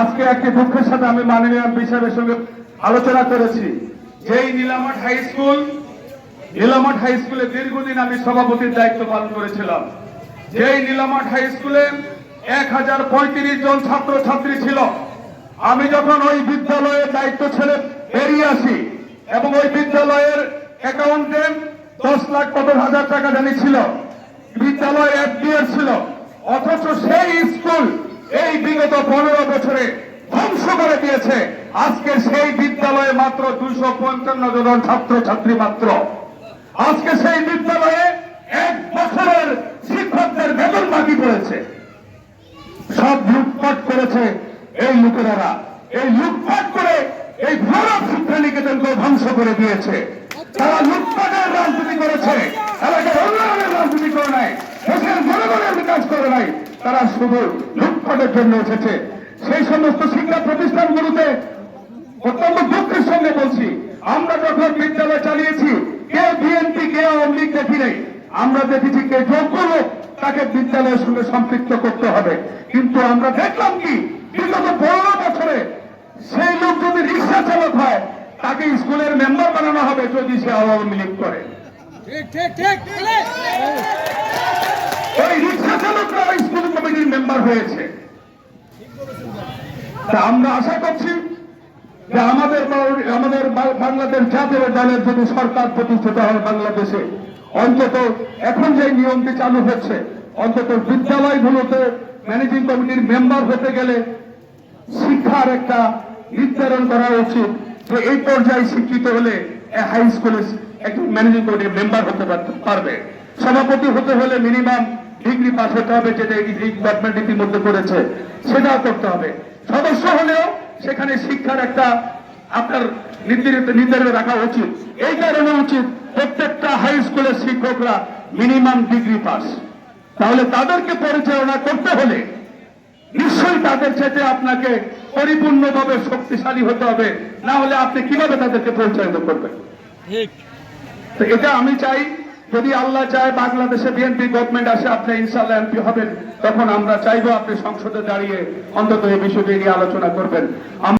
আজকে একটি দুঃখের সাথে আমি মাননীয় সাহেবের সঙ্গে আলোচনা করেছি। যেই Nilamat high school Nilamat high স্কুলে দীর্ঘদিন আমি সভাপতির দায়িত্ব পালন করেছিলাম। যেই নীলামাট হাই স্কুলে এক হাজার পঁয়ত্রিশ জন ছাত্র ছাত্রী ছিল, আমি যখন ওই বিদ্যালয়ের দায়িত্ব ছেড়ে বেরিয়ে আসি এবং ওই বিদ্যালয়ের অ্যাকাউন্টে দশ লাখ কত হাজার টাকা জানি ছিল বিদ্যালয় এফডিআর ছিল, অথচ সেই স্কুল পনেরো বছরে ধ্বংস করে দিয়েছে। আজকে সেই বিদ্যালয়ে মাত্র দুইশো পঞ্চান্ন জন ছাত্র ছাত্রী মাত্র। আজকে সেই বিদ্যালয়ে এক বছরের শিক্ষকদের বেতন বাকি পড়েছে। সব লুটপাট করেছে এই লুটেরারা। এই লুটপাট করে এই ভারত শিক্ষা নিকেতনকে ধ্বংস করে দিয়েছে। তারা লুটপাটের নাই তারা শুধু লুটপাটের জন্য এসেছে। সেই সমস্ত শিক্ষা প্রতিষ্ঠানগুলোতে অত্যন্ত দুঃখের সঙ্গে বলছি আমরা যখন বিদ্যালয় চালিয়েছি কে বিএনপি কে আওয়ামী লীগ দেখি নাই আমরা দেখেছি কে যোগ্য লোক তাকে বিদ্যালয়ের সঙ্গে সম্পৃক্ত করতে হবে। কিন্তু আমরা দেখলাম কি বিগত পনেরো বছরে সেই লোক যদি রিক্সা চালক হয় তাকে স্কুলের মেম্বার বানানো হবে যদি সে আওয়ামী লীগ করে। ঠিক ঠিক ঠিক রিক্সা স্কুল কমিটির মেম্বার হয়েছে। তা আমরা আশা করছি যে আমাদের আমাদের বাংলাদেশ জাতীয় দলের যদি সরকার প্রতিষ্ঠিত হয় বাংলাদেশে, অন্তত এখন যে নিয়মটি চালু হচ্ছে, অন্তত বিদ্যালয়গুলোতে ম্যানেজিং কমিটির মেম্বার হতে গেলে শিক্ষার একটা নির্ধারণ করা উচিত যে এই পর্যায়ে শিক্ষিত হলে হাই স্কুলে একজন ম্যানেজিং কমিটির মেম্বার হতে পারবে। সভাপতি হতে হলে মিনিমাম ডিগ্রি পাস হতে হবে যেটা এই গভর্নমেন্ট ইতিমধ্যে করেছে সেটাও করতে হবে। সদস্য হলেও সেখানে শিক্ষার একটা আপনার নির্ধারিত নির্ধারিত রাখা উচিত। এই কারণে উচিত প্রত্যেকটা হাই স্কুলের শিক্ষকরা মিনিমাম ডিগ্রি পাস তাহলে তাদেরকে পরিচালনা করতে হলে নিশ্চয়ই তাদের চাইতে আপনাকে পরিপূর্ণভাবে শক্তিশালী হতে হবে। না হলে আপনি কীভাবে তাদেরকে পরিচালিত করবেন? তো এটা আমি চাই যদি আল্লাহ চায় বাংলাদেশে বিএনপি গভর্নমেন্ট আসে, আপনি ইনশাল্লাহ এমপি হবেন। তখন আমরা চাইব আপনি সংসদে দাঁড়িয়ে অন্তত এই বিষয়টি নিয়ে আলোচনা করবেন।